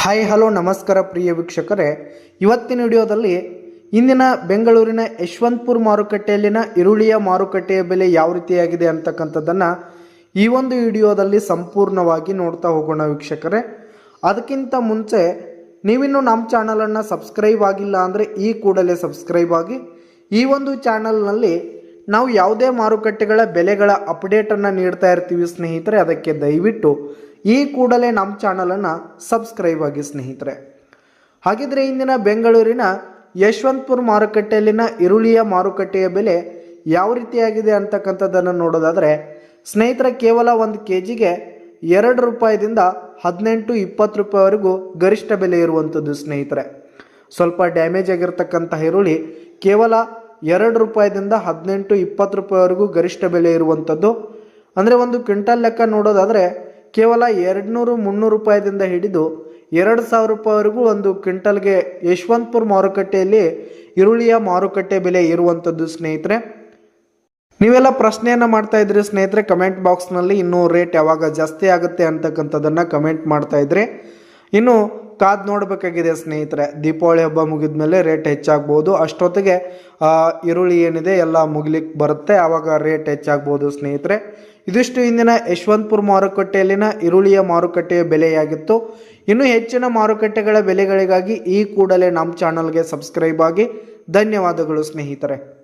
Hi, hello, ನಮಸ್ಕಾರ ಪ್ರಿಯ ವೀಕ್ಷಕರೇ. ಇವತ್ತಿನ ವಿಡಿಯೋದಲ್ಲಿ ಇಂದಿನ ಬೆಂಗಳೂರಿನ ಯಶವಂತಪುರ ಮಾರುಕಟ್ಟೆಯಲ್ಲಿನ ಈರುಳ್ಳಿಯ ಮಾರುಕಟ್ಟೆಯ ಬೆಲೆ ಯಾವ ರೀತಿಯಾಗಿದೆ ಅಂತಕ್ಕಂಥದ್ದನ್ನು ಈ ಒಂದು ವಿಡಿಯೋದಲ್ಲಿ ಸಂಪೂರ್ಣವಾಗಿ ನೋಡ್ತಾ ಹೋಗೋಣ ವೀಕ್ಷಕರೇ. ಅದಕ್ಕಿಂತ ಮುಂಚೆ ನೀವಿನ್ನು ನಮ್ಮ ಚಾನಲನ್ನು ಸಬ್ಸ್ಕ್ರೈಬ್ ಆಗಿಲ್ಲ ಅಂದರೆ ಈ ಕೂಡಲೇ ಸಬ್ಸ್ಕ್ರೈಬ್ ಆಗಿ. ಈ ಒಂದು ಚಾನಲ್ನಲ್ಲಿ ನಾವು ಯಾವುದೇ ಮಾರುಕಟ್ಟೆಗಳ ಬೆಲೆಗಳ ಅಪ್ಡೇಟನ್ನು ನೀಡ್ತಾ ಇರ್ತೀವಿ ಸ್ನೇಹಿತರೆ, ಅದಕ್ಕೆ ದಯವಿಟ್ಟು ಈ ಕೂಡಲೇ ನಮ್ಮ ಚಾನಲನ್ನು ಸಬ್ಸ್ಕ್ರೈಬ್ ಆಗಿ ಸ್ನೇಹಿತರೆ. ಹಾಗಿದ್ರೆ ಇಂದಿನ ಬೆಂಗಳೂರಿನ ಯಶವಂತಪುರ ಮಾರುಕಟ್ಟೆಯಲ್ಲಿನ ಈರುಳ್ಳಿಯ ಮಾರುಕಟ್ಟೆಯ ಬೆಲೆ ಯಾವ ರೀತಿಯಾಗಿದೆ ಅಂತಕ್ಕಂಥದ್ದನ್ನು ನೋಡೋದಾದರೆ, ಸ್ನೇಹಿತರೆ, ಕೇವಲ ಒಂದು ಕೆ ಜಿಗೆ ಎರಡು ರೂಪಾಯಿದಿಂದ ಹದಿನೆಂಟು ಇಪ್ಪತ್ತು ರೂಪಾಯಿವರೆಗೂ ಗರಿಷ್ಠ ಬೆಲೆ ಇರುವಂಥದ್ದು ಸ್ನೇಹಿತರೆ. ಸ್ವಲ್ಪ ಡ್ಯಾಮೇಜ್ ಆಗಿರತಕ್ಕಂಥ ಈರುಳ್ಳಿ ಕೇವಲ ಎರಡು ರೂಪಾಯಿದಿಂದ ಹದಿನೆಂಟು ಇಪ್ಪತ್ತು ರೂಪಾಯಿವರೆಗೂ ಗರಿಷ್ಠ ಬೆಲೆ ಇರುವಂಥದ್ದು. ಅಂದರೆ ಒಂದು ಕ್ವಿಂಟಲ್ ಲೆಕ್ಕ ನೋಡೋದಾದರೆ ಕೇವಲ ಎರಡುನೂರು ಮುನ್ನೂರು ರೂಪಾಯಿದಿಂದ ಹಿಡಿದು ಎರಡು ಸಾವಿರ ರೂಪಾಯಿವರೆಗೂ ಒಂದು ಕ್ವಿಂಟಲ್ಗೆ ಯಶವಂತಪುರ ಮಾರುಕಟ್ಟೆಯಲ್ಲಿ ಈರುಳ್ಳಿಯ ಮಾರುಕಟ್ಟೆ ಬೆಲೆ ಇರುವಂಥದ್ದು ಸ್ನೇಹಿತರೆ. ನೀವೆಲ್ಲ ಪ್ರಶ್ನೆಯನ್ನು ಮಾಡ್ತಾ ಇದ್ರಿ ಸ್ನೇಹಿತರೆ, ಕಮೆಂಟ್ ಬಾಕ್ಸ್ನಲ್ಲಿ ಇನ್ನೂ ರೇಟ್ ಯಾವಾಗ ಜಾಸ್ತಿ ಆಗುತ್ತೆ ಅಂತಕ್ಕಂಥದ್ದನ್ನು ಕಮೆಂಟ್ ಮಾಡ್ತಾ ಇದ್ರಿ. ಇನ್ನು ಕಾದು ನೋಡಬೇಕಾಗಿದೆ ಸ್ನೇಹಿತರೆ. ದೀಪಾವಳಿ ಹಬ್ಬ ಮುಗಿದ ಮೇಲೆ ರೇಟ್ ಹೆಚ್ಚಾಗ್ಬೋದು. ಅಷ್ಟೊತ್ತಿಗೆ ಈರುಳ್ಳಿ ಏನಿದೆ ಎಲ್ಲ ಮುಗಿಲಿಕ್ಕೆ ಬರುತ್ತೆ. ಆವಾಗ ರೇಟ್ ಹೆಚ್ಚಾಗ್ಬೋದು ಸ್ನೇಹಿತರೆ. ಇದಿಷ್ಟು ಇಂದಿನ ಯಶವಂತಪುರ ಮಾರುಕಟ್ಟೆಯಲ್ಲಿನ ಈರುಳ್ಳಿಯ ಮಾರುಕಟ್ಟೆಯ ಬೆಲೆಯಾಗಿತ್ತು. ಇನ್ನು ಹೆಚ್ಚಿನ ಮಾರುಕಟ್ಟೆಗಳ ಬೆಲೆಗಳಿಗಾಗಿ ಈ ಕೂಡಲೇ ನಮ್ಮ ಚಾನಲ್ಗೆ ಸಬ್ಸ್ಕ್ರೈಬ್ ಆಗಿ. ಧನ್ಯವಾದಗಳು ಸ್ನೇಹಿತರೆ.